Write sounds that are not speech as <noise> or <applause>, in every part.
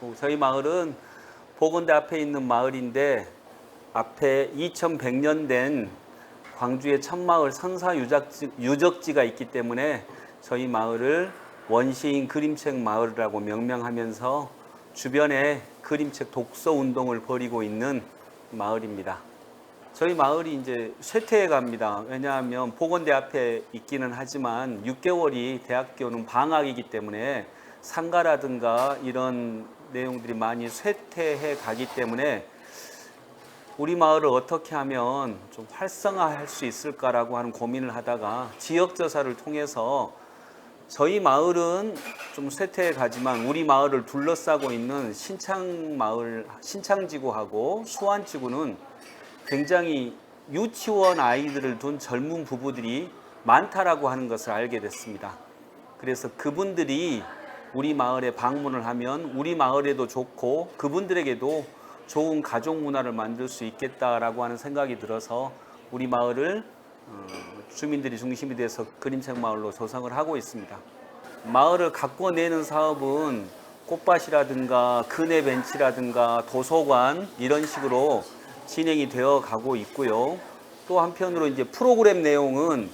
어, 저희 마을은 보건대 앞에 있는 마을인데 앞에 2100년 된 광주의 천마을 선사 유적지, 유적지가 있기 때문에 저희 마을을 원시인 그림책 마을이라고 명명하면서 주변에 그림책 독서 운동을 벌이고 있는 마을입니다. 저희 마을이 이제 쇠퇴해 갑니다. 왜냐하면 보건대 앞에 있기는 하지만 6개월이 대학교는 방학이기 때문에 상가라든가 이런 내용들이 많이 쇠퇴해 가기 때문에 우리 마을을 어떻게 하면 좀 활성화할 수 있을까라고 하는 고민을 하다가 지역 조사를 통해서 저희 마을은 좀 쇠퇴해 가지만 우리 마을을 둘러싸고 있는 신창 마을 신창 지구하고 수안 지구는 굉장히 유치원 아이들을 둔 젊은 부부들이 많다라고 하는 것을 알게 됐습니다. 그래서 그분들이 우리 마을에 방문을 하면 우리 마을에도 좋고 그분들에게도 좋은 가족 문화를 만들 수 있겠다라고 하는 생각이 들어서 우리 마을을 어, 주민들이 중심이 돼서 그림책 마을로 조성을 하고 있습니다. 마을을 가꿔내는 사업은 꽃밭이라든가 그네 벤치라든가 도서관 이런 식으로 진행이 되어 가고 있고요. 또 한편으로 이제 프로그램 내용은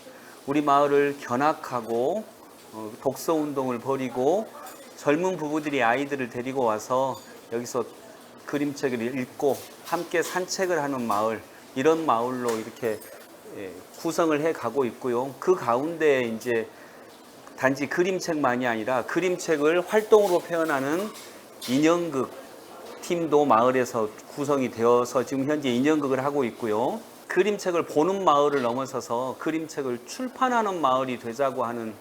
우리 마을을 견학하고 어, 독서 운동을 벌이고 젊은 부부들이 아이들을 데리고 와서 여기서 그림책을 읽고 함께 산책을 하는 마을 이런 마을로 이렇게 예, 구성을 해 가고 있고요. 그 가운데 이제 단지 그림책만이 아니라 그림책을 활동으로 표현하는 인형극 팀도 마을에서 구성이 되어서 지금 현재 인형극을 하고 있고요. 그림책을 보는 마을을 넘어서서 그림책을 출판하는 마을이 되자고 하는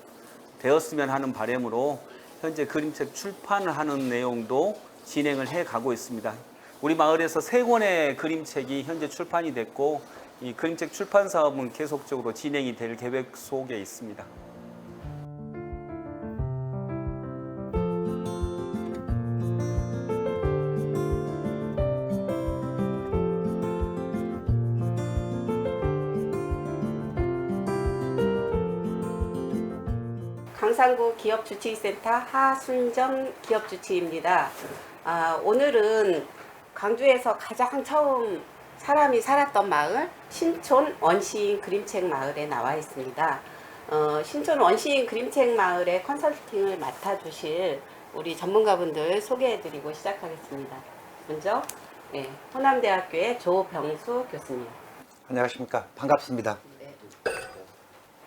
되었으면 하는 바람으로 현재 그림책 출판을 하는 내용도 진행을 해 가고 있습니다. 우리 마을에서 세 권의 그림책이 현재 출판이 됐고 이 그림책 출판 사업은 계속적으로 진행이 될 계획 속에 있습니다. 강산구 기업주치센터 하순정 기업주치입니다. 아, 오늘은 광주에서 가장 처음 사람이 살았던 마을 신촌 원시인 그림책 마을에 나와 있습니다. 어, 신촌 원시인 그림책 마을의 컨설팅을 맡아주실 우리 전문가분들 소개해드리고 시작하겠습니다. 먼저 네, 호남대학교의 조병수 교수님. 안녕하십니까. 반갑습니다. 네.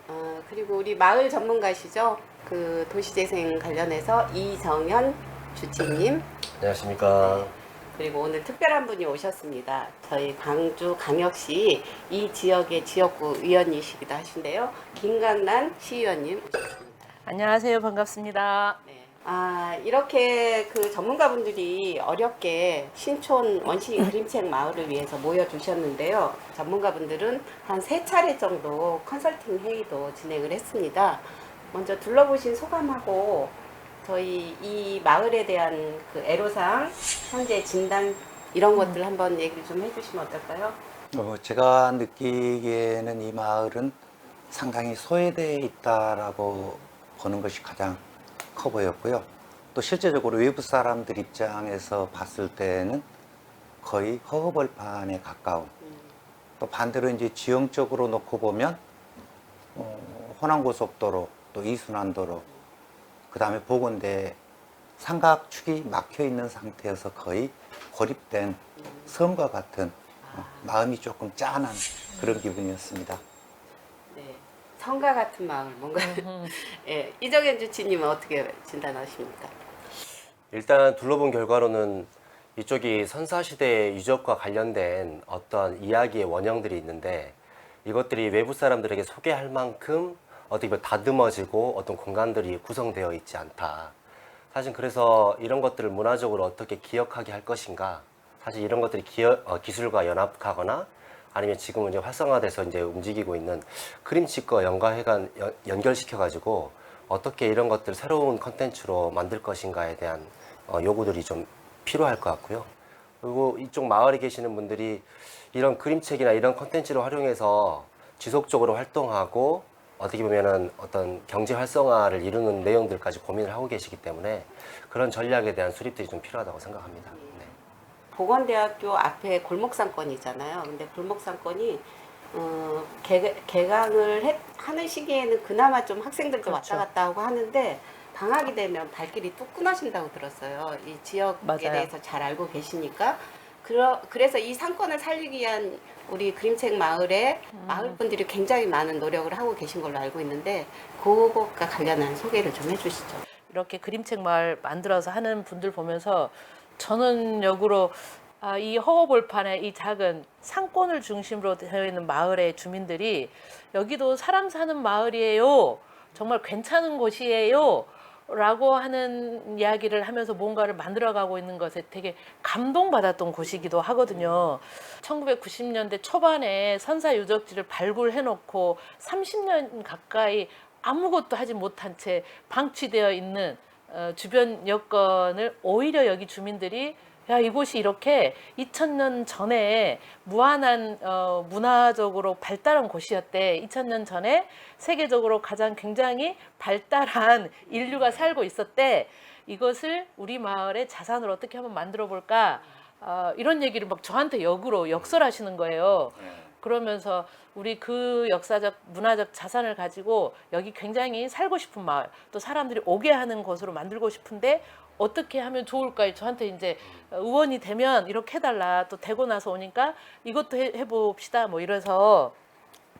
어, 그리고 우리 마을 전문가시죠? 그 도시재생 관련해서 이정현 주치님 안녕하십니까. 그리고 오늘 특별한 분이 오셨습니다. 저희 광주 광역시 이 지역의 지역구 위원이시기도 하신데요. 김강란 시의원님 오셨습니다. 안녕하세요. 반갑습니다. 네. 아, 이렇게 그 전문가분들이 어렵게 신촌 원시인 그림책 마을을 위해서 모여주셨는데요. 전문가분들은 한 세 차례 정도 컨설팅 회의도 진행을 했습니다. 먼저 둘러보신 소감하고 저희 이 마을에 대한 그 애로사항, 현재 진단 이런 것들 한번 얘기를 좀 해주시면 어떨까요? 어, 제가 느끼기에는 이 마을은 상당히 소외되어 있다라고 보는 것이 가장 커 보였고요. 또 실제적으로 외부 사람들 입장에서 봤을 때는 거의 허허벌판에 가까운 또 반대로 이제 지형적으로 놓고 보면 어, 호남고속도로 또 이순환도로 그 다음에 보건대 삼각축이 막혀 있는 상태여서 거의 고립된 섬과 같은 어, 마음이 조금 짠한 그런 기분이었습니다. 네. 성과 같은 마을, 뭔가. <laughs> 예, 이정현 주치님은 어떻게 진단하십니까? 일단 둘러본 결과로는 이쪽이 선사시대 유적과 관련된 어떤 이야기의 원형들이 있는데 이것들이 외부 사람들에게 소개할 만큼 어떻게 보면 다듬어지고 어떤 공간들이 구성되어 있지 않다. 사실 그래서 이런 것들을 문화적으로 어떻게 기억하게 할 것인가. 사실 이런 것들이 기어, 어, 기술과 연합하거나 아니면 지금은 이제 활성화돼서 이제 움직이고 있는 그림책과 연관해간 연- 연결시켜 가지고 어떻게 이런 것들 새로운 컨텐츠로 만들 것인가에 대한 어, 요구들이 좀 필요할 것 같고요. 그리고 이쪽 마을에 계시는 분들이 이런 그림책이나 이런 컨텐츠를 활용해서 지속적으로 활동하고 어떻게 보면은 어떤 경제 활성화를 이루는 내용들까지 고민을 하고 계시기 때문에 그런 전략에 대한 수립들이 좀 필요하다고 생각합니다. 네. 보건대학교 앞에 골목상권이잖아요. 근데 골목상권이 어, 개, 개강을 해- 하는 시기에는 그나마 좀 학생들도 그렇죠. 왔다 갔다 하고 하는데 방학이 되면 발길이 뚝 끊어진다고 들었어요. 이 지역에 맞아요. 대해서 잘 알고 계시니까. 그러, 그래서 이 상권을 살리기 위한 우리 그림책 마을에 음. 마을 분들이 굉장히 많은 노력을 하고 계신 걸로 알고 있는데 그것과 관련한 소개를 좀 해주시죠. 이렇게 그림책 마을 만들어서 하는 분들 보면서 저는 역으로 아, 이 허허벌판에 이 작은 상권을 중심으로 되어 있는 마을의 주민들이 여기도 사람 사는 마을이에요. 정말 괜찮은 곳이에요. 라고 하는 이야기를 하면서 뭔가를 만들어가고 있는 것에 되게 감동받았던 곳이기도 하거든요. 1990년대 초반에 선사 유적지를 발굴해놓고 30년 가까이 아무것도 하지 못한 채 방치되어 있는 어, 주변 여건을 오히려 여기 주민들이 야 이곳이 이렇게 2000년 전에 무한한 어, 문화적으로 발달한 곳이었대. 2000년 전에 세계적으로 가장 굉장히 발달한 <laughs> 인류가 살고 있었대. 이것을 우리 마을의 자산으로 어떻게 한번 만들어 볼까? 어, 이런 얘기를 막 저한테 역으로 역설하시는 거예요. 그러면서 우리 그 역사적 문화적 자산을 가지고 여기 굉장히 살고 싶은 마을 또 사람들이 오게 하는 곳으로 만들고 싶은데 어떻게 하면 좋을까 저한테 이제 의원이 되면 이렇게 해달라 또 되고 나서 오니까 이것도 해, 해봅시다 뭐 이래서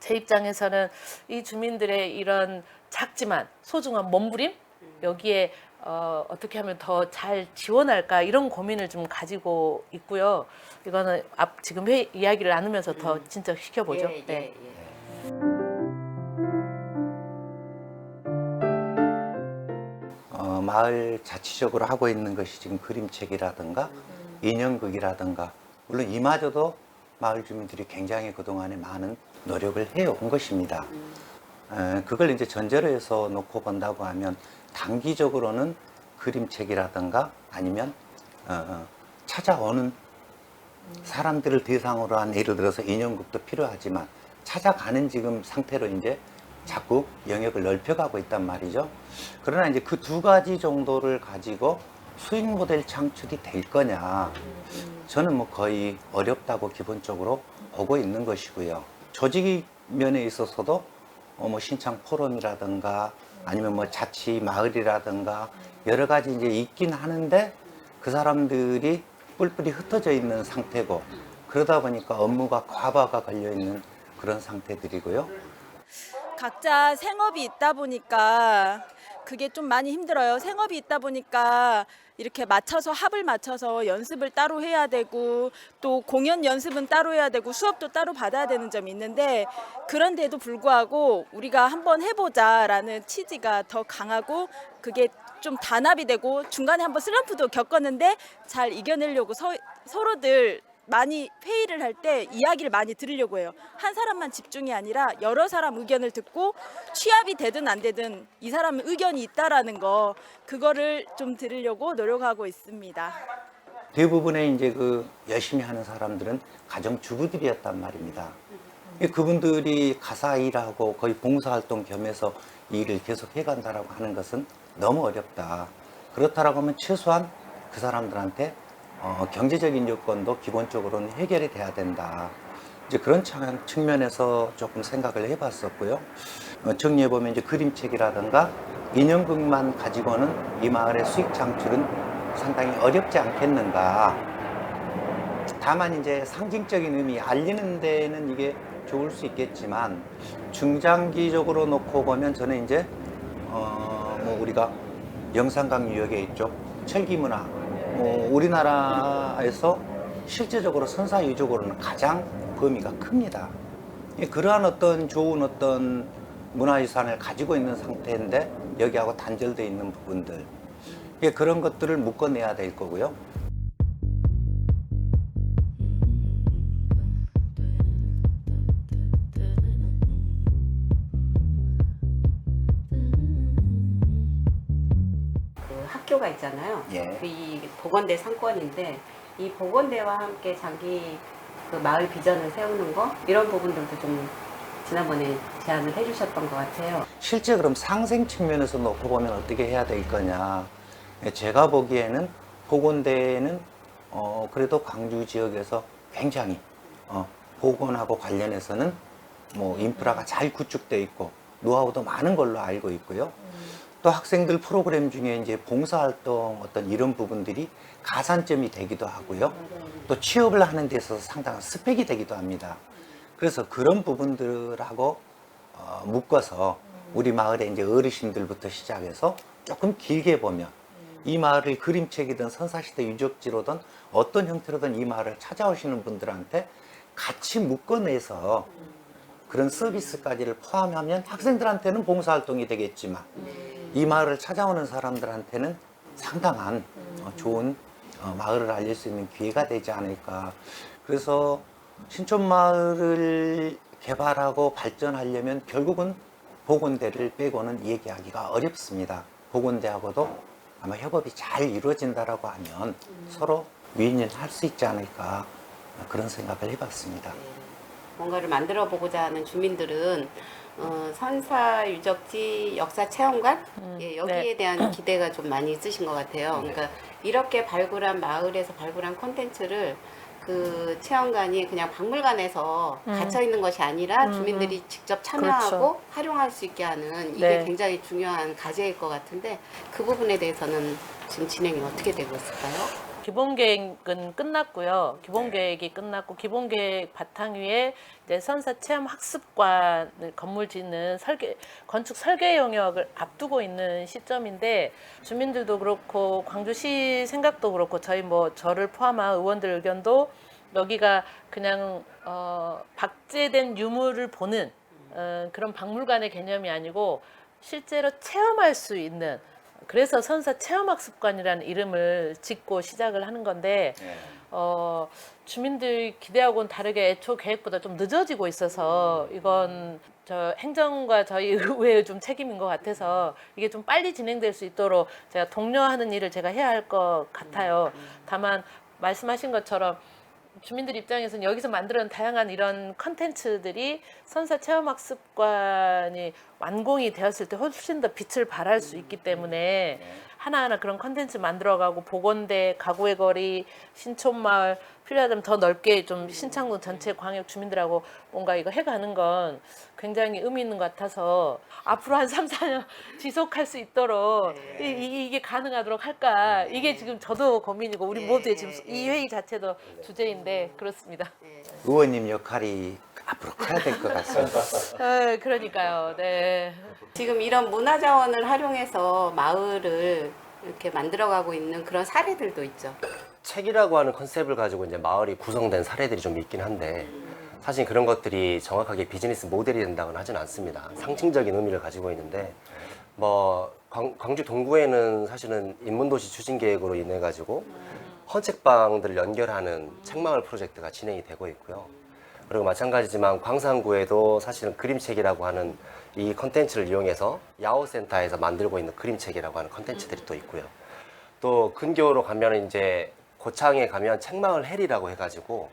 제 입장에서는 이 주민들의 이런 작지만 소중한 몸부림 여기에 어, 어떻게 하면 더 잘 지원할까 이런 고민을 좀 가지고 있고요. 이거는 앞 지금 회 이야기를 나누면서 더 진짜 시켜보죠. 예, 예, 네. 예. 마을 자치적으로 하고 있는 것이 지금 그림책이라든가 인형극이라든가 물론 이마저도 마을 주민들이 굉장히 그동안에 많은 노력을 해온 것입니다. 에, 그걸 이제 전제로 해서 놓고 본다고 하면 단기적으로는 그림책이라든가 아니면 어, 어, 찾아오는 사람들을 대상으로 한 예를 들어서 인형극도 필요하지만 찾아가는 지금 상태로 이제 자꾸 영역을 넓혀가고 있단 말이죠. 그러나 이제 그 두 가지 정도를 가지고 수익 모델 창출이 될 거냐. 저는 뭐 거의 어렵다고 기본적으로 보고 있는 것이고요. 조직 면에 있어서도 어, 뭐 신창 포럼이라든가 아니면 뭐 자치 마을이라든가 여러 가지 이제 있긴 하는데 그 사람들이 뿔뿔이 흩어져 있는 상태고 그러다 보니까 업무가 과부하가 걸려 있는 그런 상태들이고요. 각자 생업이 있다 보니까 그게 좀 많이 힘들어요. 생업이 있다 보니까 이렇게 맞춰서 합을 맞춰서 연습을 따로 해야 되고 또 공연 연습은 따로 해야 되고 수업도 따로 받아야 되는 점이 있는데 그런데도 불구하고 우리가 한번 해보자라는 취지가 더 강하고 그게 좀 단합이 되고 중간에 한번 슬럼프도 겪었는데 잘 이겨내려고 서, 서로들 많이 회의를 할 때 이야기를 많이 들으려고 해요. 한 사람만 집중이 아니라 여러 사람 의견을 듣고 취합이 되든 안 되든 이 사람 의견이 있다라는 거 그거를 좀 들으려고 노력하고 있습니다. 대부분의 이제 그 열심히 하는 사람들은 가정 주부들이었단 말입니다. 이 그분들이 가사 일하고 거의 봉사활동 겸해서 이 일을 계속 해간다라고 하는 것은 너무 어렵다. 그렇다라고 하면 최소한 그 사람들한테 어, 경제적인 요건도 기본적으로는 해결이 돼야 된다. 이제 그런 차- 측면에서 조금 생각을 해봤었고요. 어, 정리해 보면 이제 그림책이라든가 인형극만 가지고는 이 마을의 수익 창출은 상당히 어렵지 않겠는가. 다만 이제 상징적인 의미, 알리는 데는 이게 좋을 수 있겠지만 중장기적으로 놓고 보면 저는 이제 어, 뭐 우리가 영산강 유역에 있죠. 철기 문화. 뭐 우리나라에서 실제적으로 선사 유적으로는 가장 범위가 큽니다. 예, 그러한 어떤 좋은 어떤 문화유산을 가지고 있는 상태인데 여기하고 단절되어 있는 부분들 예, 그런 것들을 묶어내야 될 거고요. 있잖아요. 예. 그이 보건대 상권인데 이 보건대와 함께 장기 그 마을 비전을 세우는 거 이런 부분들도 좀 지난번에 제안을 해주셨던 것 같아요. 실제 그럼 상생 측면에서 놓고 보면 어떻게 해야 될 거냐. 예, 제가 보기에는 보건대는 어, 그래도 광주 지역에서 굉장히 어, 보건하고 관련해서는 뭐 인프라가 잘 구축돼 있고 노하우도 많은 걸로 알고 있고요. 또 학생들 프로그램 중에 이제 봉사활동 어떤 이런 부분들이 가산점이 되기도 하고요. 또 취업을 하는 데 있어서 상당한 스펙이 되기도 합니다. 그래서 그런 부분들하고 어, 묶어서 우리 마을의 이제 어르신들부터 시작해서 조금 길게 보면 이 마을을 그림책이든 선사시대 유적지로든 어떤 형태로든 이 마을을 찾아오시는 분들한테 같이 묶어내서 그런 서비스까지를 포함하면 학생들한테는 봉사활동이 되겠지만 이 마을을 찾아오는 사람들한테는 상당한 어, 좋은 어, 마을을 알릴 수 있는 기회가 되지 않을까. 그래서 신촌 마을을 개발하고 발전하려면 결국은 보건대를 빼고는 얘기하기가 어렵습니다. 보건대하고도 아마 협업이 잘 이루어진다라고 하면 서로 윈윈할 수 있지 않을까 그런 생각을 해봤습니다. 뭔가를 만들어 보고자 하는 주민들은 어, 선사 유적지 역사 체험관 예, 여기에 네. 대한 <clears throat> 기대가 좀 많이 있으신 것 같아요. 그러니까 이렇게 발굴한 마을에서 발굴한 콘텐츠를 그 체험관이 그냥 박물관에서 음. 갇혀 있는 것이 아니라 음, 주민들이 직접 참여하고 그렇죠. 활용할 수 있게 하는 이게 네. 굉장히 중요한 과제일 것 같은데 그 부분에 대해서는 지금 진행이 어떻게 되고 있을까요? 기본 계획은 끝났고요. 기본 계획이 끝났고 기본 계획 바탕 위에 이제 선사 체험 학습관을 건물 짓는 설계 건축 설계 영역을 앞두고 있는 시점인데 주민들도 그렇고 광주시 생각도 그렇고 저희 뭐 저를 포함한 의원들 의견도 여기가 그냥 어 박제된 유물을 보는 어, 그런 박물관의 개념이 아니고 실제로 체험할 수 있는 그래서 선사 체험학습관이라는 이름을 짓고 시작을 하는 건데 어, 주민들 기대하고는 다르게 애초 계획보다 좀 늦어지고 있어서 이건 저 행정과 저희 <laughs> 의회의 좀 책임인 것 같아서 이게 좀 빨리 진행될 수 있도록 제가 독려하는 일을 제가 해야 할 것 같아요. 다만 말씀하신 것처럼 주민들 입장에서는 여기서 만드는 다양한 이런 컨텐츠들이 선사 체험학습관이 완공이 되었을 때 훨씬 더 빛을 발할 수 있기 때문에 하나하나 그런 컨텐츠 만들어가고 보건대, 가구의 거리, 신촌마을 필요하다면 더 넓게 좀 신창동 전체 광역 주민들하고 뭔가 이거 해가는 건 굉장히 의미 있는 것 같아서 앞으로 한 3, 4년 <laughs> 지속할 수 있도록 이, 이- 이게 가능하도록 할까? 이게 지금 저도 고민이고 우리 모두의 지금 이 회의 자체도 주제인데 그렇습니다. 의원님 역할이 앞으로 커야 될 것 같습니다. 아, 그러니까요. 네. 지금 이런 문화 자원을 활용해서 마을을 이렇게 만들어가고 있는 그런 사례들도 있죠. 책이라고 하는 컨셉을 가지고 이제 마을이 구성된 사례들이 좀 있긴 한데 사실 그런 것들이 정확하게 비즈니스 모델이 된다고는 하진 않습니다. 상징적인 의미를 가지고 있는데 뭐 광, 광주 동구에는 사실은 인문도시 추진 계획으로 인해 가지고 헌책방들을 연결하는 책마을 프로젝트가 진행이 되고 있고요. 그리고 마찬가지지만 광산구에도 사실은 그림책이라고 하는 이 컨텐츠를 이용해서 야호센터에서 만들고 있는 그림책이라고 하는 컨텐츠들이 또 있고요. 또 근교로 가면 이제 고창에 가면 책마을 헬이라고 해가지고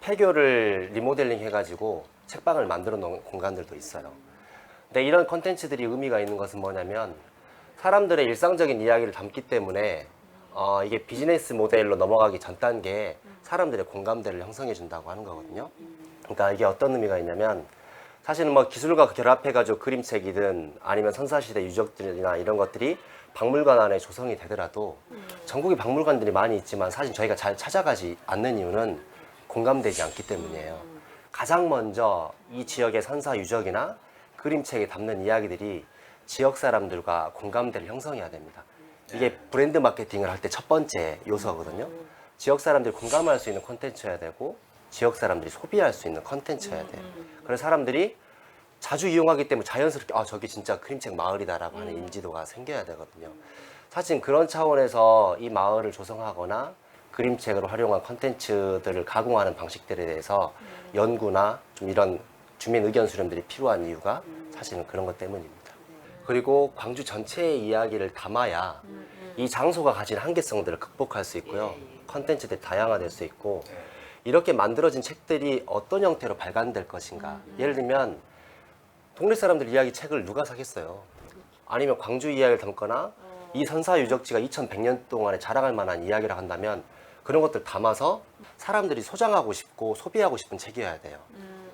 폐교를 리모델링 해가지고 책방을 만들어 놓은 공간들도 있어요. 근데 이런 컨텐츠들이 의미가 있는 것은 뭐냐면 사람들의 일상적인 이야기를 담기 때문에 어, 이게 비즈니스 모델로 넘어가기 전 단계에 사람들의 공감대를 형성해 준다고 하는 거거든요. 그러니까 이게 어떤 의미가 있냐면 사실은 뭐 기술과 결합해가지고 그림책이든 아니면 선사시대 유적들이나 이런 것들이 박물관 안에 조성이 되더라도 전국에 박물관들이 많이 있지만 사실 저희가 잘 찾아가지 않는 이유는 공감되지 않기 때문이에요. 가장 먼저 이 지역의 선사 유적이나 그림책에 담는 이야기들이 지역 사람들과 공감대를 형성해야 됩니다. 이게 브랜드 마케팅을 할 때 첫 번째 요소거든요. 지역 사람들이 공감할 수 있는 콘텐츠여야 되고 지역 사람들이 소비할 수 있는 컨텐츠여야 돼요. 그래서 사람들이 자주 이용하기 때문에 자연스럽게 아 저기 진짜 그림책 마을이다라고 하는 인지도가 생겨야 되거든요. 사실 그런 차원에서 이 마을을 조성하거나 그림책으로 활용한 컨텐츠들을 가공하는 방식들에 대해서 연구나 좀 이런 주민 의견 수렴들이 필요한 이유가 사실은 그런 것 때문입니다. 그리고 광주 전체의 이야기를 담아야 이 장소가 가진 한계성들을 극복할 수 있고요. 컨텐츠들이 다양화될 수 있고 이렇게 만들어진 책들이 어떤 형태로 발간될 것인가. 예를 들면 동네 사람들 이야기 책을 누가 사겠어요? 아니면 광주 이야기를 담거나 이 선사 유적지가 2100년 동안에 자랑할 만한 이야기를 한다면 그런 것들 담아서 사람들이 소장하고 싶고 소비하고 싶은 책이어야 돼요.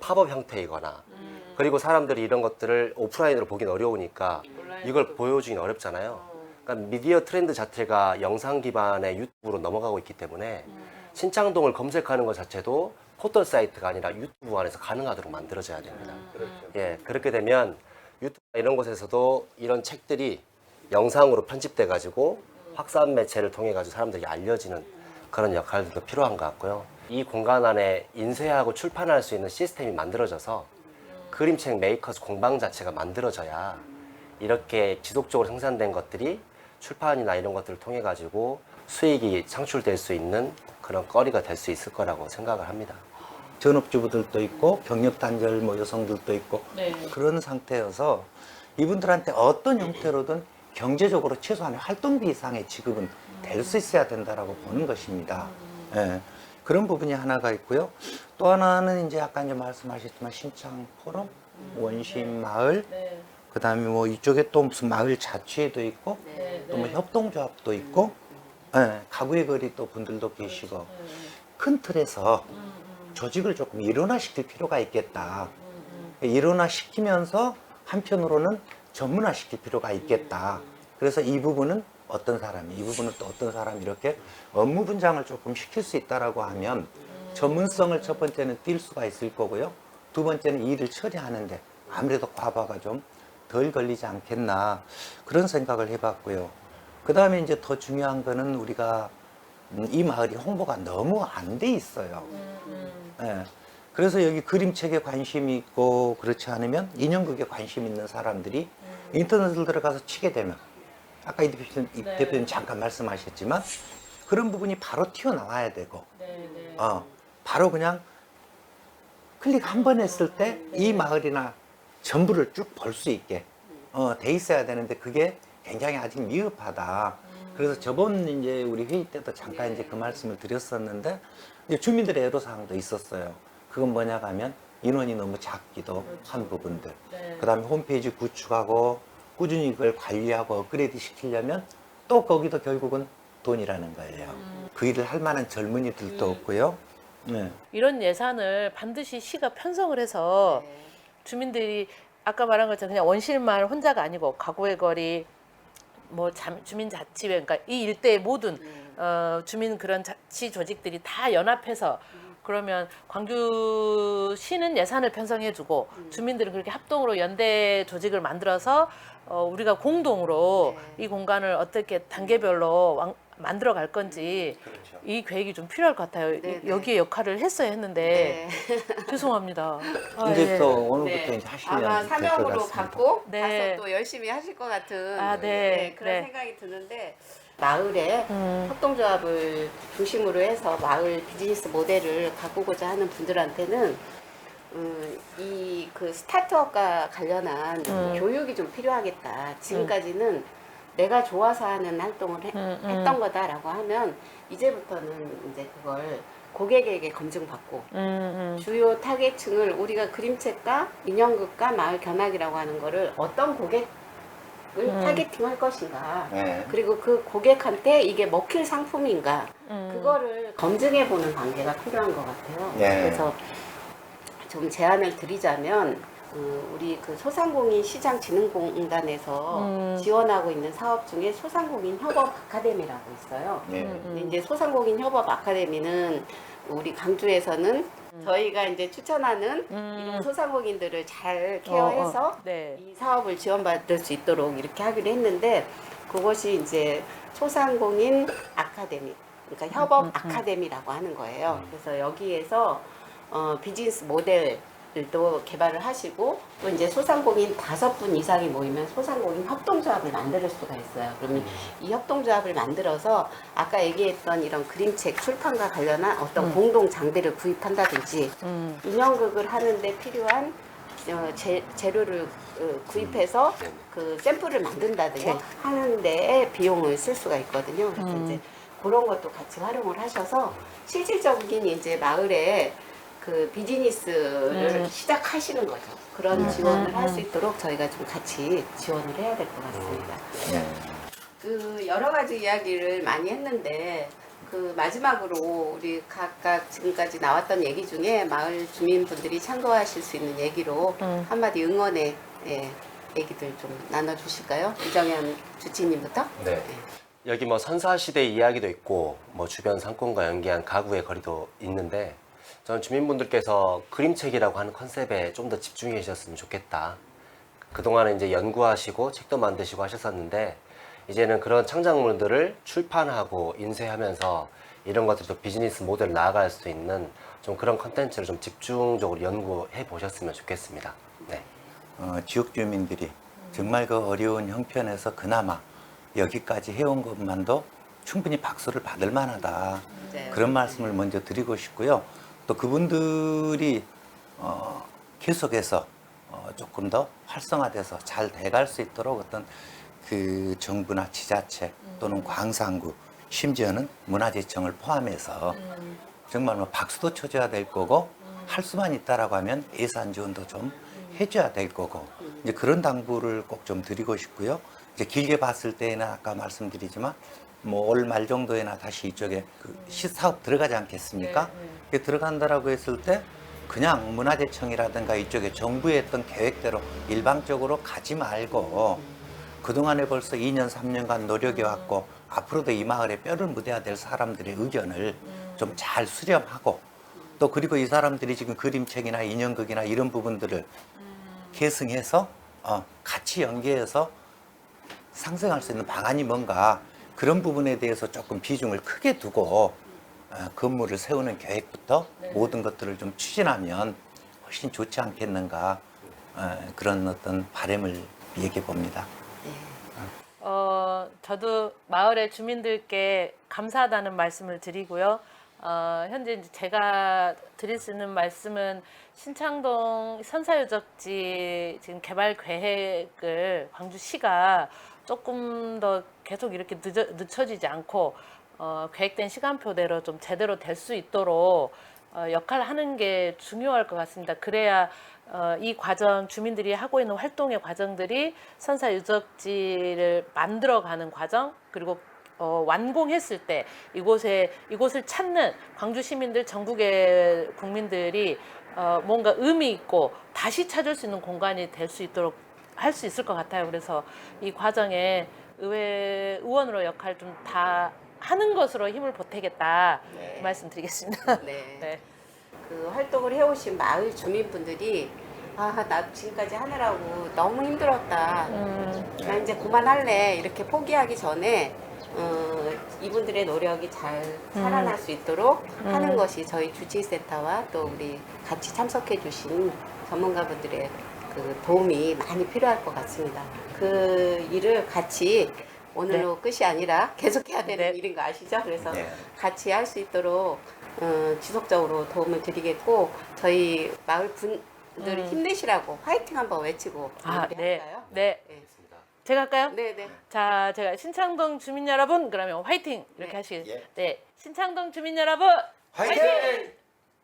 팝업 형태이거나 그리고 사람들이 이런 것들을 오프라인으로 보긴 어려우니까 이걸 보여주긴 어렵잖아요. 그러니까 미디어 트렌드 자체가 영상 기반의 유튜브로 넘어가고 있기 때문에 신창동을 검색하는 것 자체도 포털 사이트가 아니라 유튜브 안에서 가능하도록 만들어져야 됩니다. 예, 그렇게 되면 유튜브 이런 곳에서도 이런 책들이 영상으로 편집돼 가지고 확산 매체를 통해 가지고 사람들에게 알려지는 그런 역할도 필요한 것 같고요. 이 공간 안에 인쇄하고 출판할 수 있는 시스템이 만들어져서 그림책 메이커스 공방 자체가 만들어져야 이렇게 지속적으로 생산된 것들이 출판이나 이런 것들을 통해 가지고 수익이 창출될 수 있는 그런 거리가 될 수 있을 거라고 생각을 합니다. 전업주부들도 있고 병력 단절 뭐 여성들도 있고 네. 그런 상태여서 이분들한테 어떤 형태로든 경제적으로 최소한 활동비 이상의 지급은 될 수 있어야 된다라고 보는 것입니다. 예. 그런 부분이 하나가 있고요. 또 하나는 이제 아까 이제 말씀하셨지만 신창 포럼, 원심 마을, 네. 그다음에 뭐 이쪽에 또 무슨 마을 자치회도 있고 네. 또뭐 협동조합도 있고 예, 가구의 거리 또 분들도 계시고 큰 틀에서 조직을 조금 일원화시킬 필요가 있겠다. 일원화시키면서 한편으로는 전문화시킬 필요가 있겠다. 그래서 이 부분은 어떤 사람이, 이 부분은 또 어떤 사람이 이렇게 업무 분장을 조금 시킬 수 있다라고 하면 전문성을 첫 번째는 띌 수가 있을 거고요. 두 번째는 일을 처리하는데 아무래도 과부하가 좀 덜 걸리지 않겠나 그런 생각을 해봤고요. 그 다음에 이제 더 중요한 거는 우리가 음, 이 마을이 홍보가 너무 안 돼 있어요. 예. 그래서 여기 그림책에 관심이 있고 그렇지 않으면 인형극에 관심 있는 사람들이 인터넷을 들어가서 치게 되면 아까 이 대표님, 이 네. 대표님 잠깐 말씀하셨지만 그런 부분이 바로 튀어나와야 되고 네. 네. 어, 바로 그냥 클릭 한 번 했을 때 이 마을이나 전부를 쭉 볼 수 있게 어, 돼 있어야 되는데 그게 굉장히 아직 미흡하다. 그래서 저번 이제 우리 회의 때도 잠깐 이제 그 말씀을 드렸었는데 이제 주민들의 애로사항도 있었어요. 그건 뭐냐 하면 인원이 너무 작기도 한 부분들. 네. 그 다음에 홈페이지 구축하고 꾸준히 그걸 관리하고 업그레이드 시키려면 또 거기도 결국은 돈이라는 거예요. 그 일을 할 만한 젊은이들도 없고요. 네. 이런 예산을 반드시 시가 편성을 해서 네. 주민들이 아까 말한 것처럼 그냥 원실마을 혼자가 아니고 가구의 거리 뭐 잠- 주민자치회 그러니까 이 일대의 모든 어, 주민 그런 자치 조직들이 다 연합해서 그러면 광주시는 예산을 편성해주고 주민들은 그렇게 합동으로 연대 조직을 만들어서 어, 우리가 공동으로 이 공간을 어떻게 단계별로 왕- 만들어 갈 건지 이 계획이 좀 필요할 것 같아요. 네, 네. 여기에 역할을 했어야 했는데 <laughs> 죄송합니다. 아, 이제 예. 또 오늘부터 네. 이제 하시면 아마 될것 사명으로 같습니다. 받고 네. 가서 또 열심히 하실 것 같은 아, 네. 그런 네. 생각이 드는데 마을에 음. 협동조합을 중심으로 해서 마을 비즈니스 모델을 가꾸고자 하는 분들한테는 음, 이그 스타트업과 관련한 음. 교육이 좀 필요하겠다. 지금까지는 내가 좋아서 하는 활동을 해- 음, 음. 했던 거다라고 하면 이제부터는 이제 그걸 고객에게 검증받고 음, 음. 주요 타겟층을 우리가 그림책과 인형극과 마을 견학이라고 하는 거를 어떤 고객 을 음. 타겟팅할 것인가 네. 그리고 그 고객한테 이게 먹힐 상품인가 음. 그거를 검증해 보는 단계가 필요한 것 같아요. 네. 그래서 좀 제안을 드리자면 어, 우리 그 소상공인 시장진흥공단에서 음. 지원하고 있는 사업 중에 소상공인 협업 아카데미라고 있어요. 네. 음. 근데 이제 소상공인 협업 아카데미는 우리 강주에서는 저희가 이제 추천하는 음. 이런 소상공인들을 잘 케어해서 어, 어. 네. 이 사업을 지원받을 수 있도록 이렇게 하기로 했는데 그것이 이제 소상공인 아카데미 그러니까 협업 음, 음. 아카데미라고 하는 거예요. 그래서 여기에서 어, 비즈니스 모델 도 개발을 하시고 또 이제 소상공인 다섯 분 이상이 모이면 소상공인 협동조합을 만들 수가 있어요. 그러면 이 협동조합을 만들어서 아까 얘기했던 이런 그림책 출판과 관련한 어떤 음. 공동 장비를 구입한다든지 음. 인형극을 하는데 필요한 어, 재, 재료를 어, 구입해서 네네. 그 샘플을 만든다든지 네. 하는데 비용을 쓸 수가 있거든요. 그래서 음. 이제 그런 것도 같이 활용을 하셔서 실질적인 이제 마을에 그 비즈니스를 음. 시작하시는 거죠. 그런 지원을 할 수 있도록 저희가 좀 같이 지원을 해야 될 것 같습니다. 네. 그 여러 가지 이야기를 많이 했는데 그 마지막으로 우리 각각 지금까지 나왔던 얘기 중에 마을 주민분들이 참고하실 수 있는 얘기로 음. 한마디 응원의 예, 얘기들 좀 나눠주실까요? 이정현 주치님부터. 네. 여기 뭐 선사시대 이야기도 있고 뭐 주변 상권과 연계한 가구의 거리도 있는데 저는 주민분들께서 그림책이라고 하는 컨셉에 좀 더 집중해 주셨으면 좋겠다. 그동안은 이제 연구하시고 책도 만드시고 하셨었는데 이제는 그런 창작물들을 출판하고 인쇄하면서 이런 것들도 비즈니스 모델을 나아갈 수 있는 좀 그런 컨텐츠를 좀 집중적으로 연구해 보셨으면 좋겠습니다. 네. 어, 지역 주민들이 정말 그 어려운 형편에서 그나마 여기까지 해온 것만도 충분히 박수를 받을 만하다. 네. 그런 말씀을 먼저 드리고 싶고요. 또 그분들이 어, 계속해서 어, 조금 더 활성화돼서 잘 돼갈 수 있도록 어떤 그 정부나 지자체 또는 광산구 심지어는 문화재청을 포함해서 정말 뭐 박수도 쳐줘야 될 거고 할 수만 있다라고 하면 예산 지원도 좀 해줘야 될 거고 이제 그런 당부를 꼭 좀 드리고 싶고요. 이제 길게 봤을 때에는 아까 말씀드리지만 뭐 올 말 정도에나 다시 이쪽에 그 시사업 들어가지 않겠습니까? 그게 들어간다라고 했을 때 그냥 문화재청이라든가 이쪽에 정부의 했던 계획대로 일방적으로 가지 말고 그동안에 벌써 2년, 3년간 노력해 왔고 앞으로도 이 마을에 뼈를 묻어야 될 사람들의 의견을 좀 잘 수렴하고 또 그리고 이 사람들이 지금 그림책이나 인형극이나 이런 부분들을 계승해서 어, 같이 연계해서 상생할 수 있는 방안이 뭔가 그런 부분에 대해서 조금 비중을 크게 두고 어, 건물을 세우는 계획부터 모든 것들을 좀 추진하면 훨씬 좋지 않겠는가 어, 그런 어떤 바람을 얘기해 봅니다. 어, 저도 마을의 주민들께 감사하다는 말씀을 드리고요. 어, 현재 제가 드릴 수 있는 말씀은 신창동 선사유적지 지금 개발 계획을 광주시가 조금 더 계속 이렇게 늦어, 늦춰지지 않고 어, 계획된 시간표대로 좀 제대로 될 수 있도록 어, 역할을 하는 게 중요할 것 같습니다. 그래야 어, 이 과정 주민들이 하고 있는 활동의 과정들이 선사 유적지를 만들어가는 과정 그리고 어, 완공했을 때 이곳에 이곳을 찾는 광주 시민들 전국의 국민들이 어, 뭔가 의미 있고 다시 찾을 수 있는 공간이 될 수 있도록 할 수 있을 것 같아요. 그래서 이 과정에 의회 의원으로 역할 좀 다 하는 것으로 힘을 보태겠다 네. 말씀드리겠습니다. 네. <laughs> 네. 그 활동을 해오신 마을 주민분들이 아, 나 지금까지 하느라고 너무 힘들었다. 음, 나 이제 그만할래. 이렇게 포기하기 전에 어, 이분들의 노력이 잘 살아날 수 있도록 하는 것이 저희 주치센터와 또 우리 같이 참석해 주신 전문가분들의 그 도움이 많이 필요할 것 같습니다. 그 일을 같이 오늘로 끝이 아니라 계속해야 되는 네. 일인 거 아시죠? 그래서 네. 같이 할 수 있도록 어, 지속적으로 도움을 드리겠고 저희 마을 분들 음. 힘내시라고 화이팅 한번 외치고 아, 네. 마무리할까요? 네. 네. 제가 할까요? 네, 네. 자, 제가 신창동 주민 여러분 그러면 화이팅 이렇게 네. 하시겠습니다. 네. 신창동 주민 여러분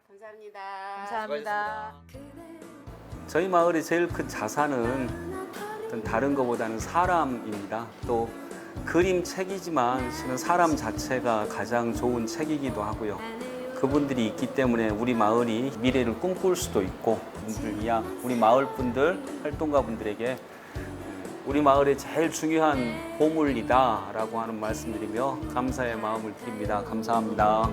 감사합니다. 감사합니다. 저희 마을의 제일 큰 자산은 다른 것보다는 사람입니다. 또 그림 책이지만 실은 사람 자체가 가장 좋은 책이기도 하고요. 그분들이 있기 때문에 우리 마을이 미래를 꿈꿀 수도 있고 분들 이야 우리 마을 분들 활동가 분들에게 우리 마을의 제일 중요한 보물이다라고 하는 말씀드리며 감사의 마음을 드립니다. 감사합니다.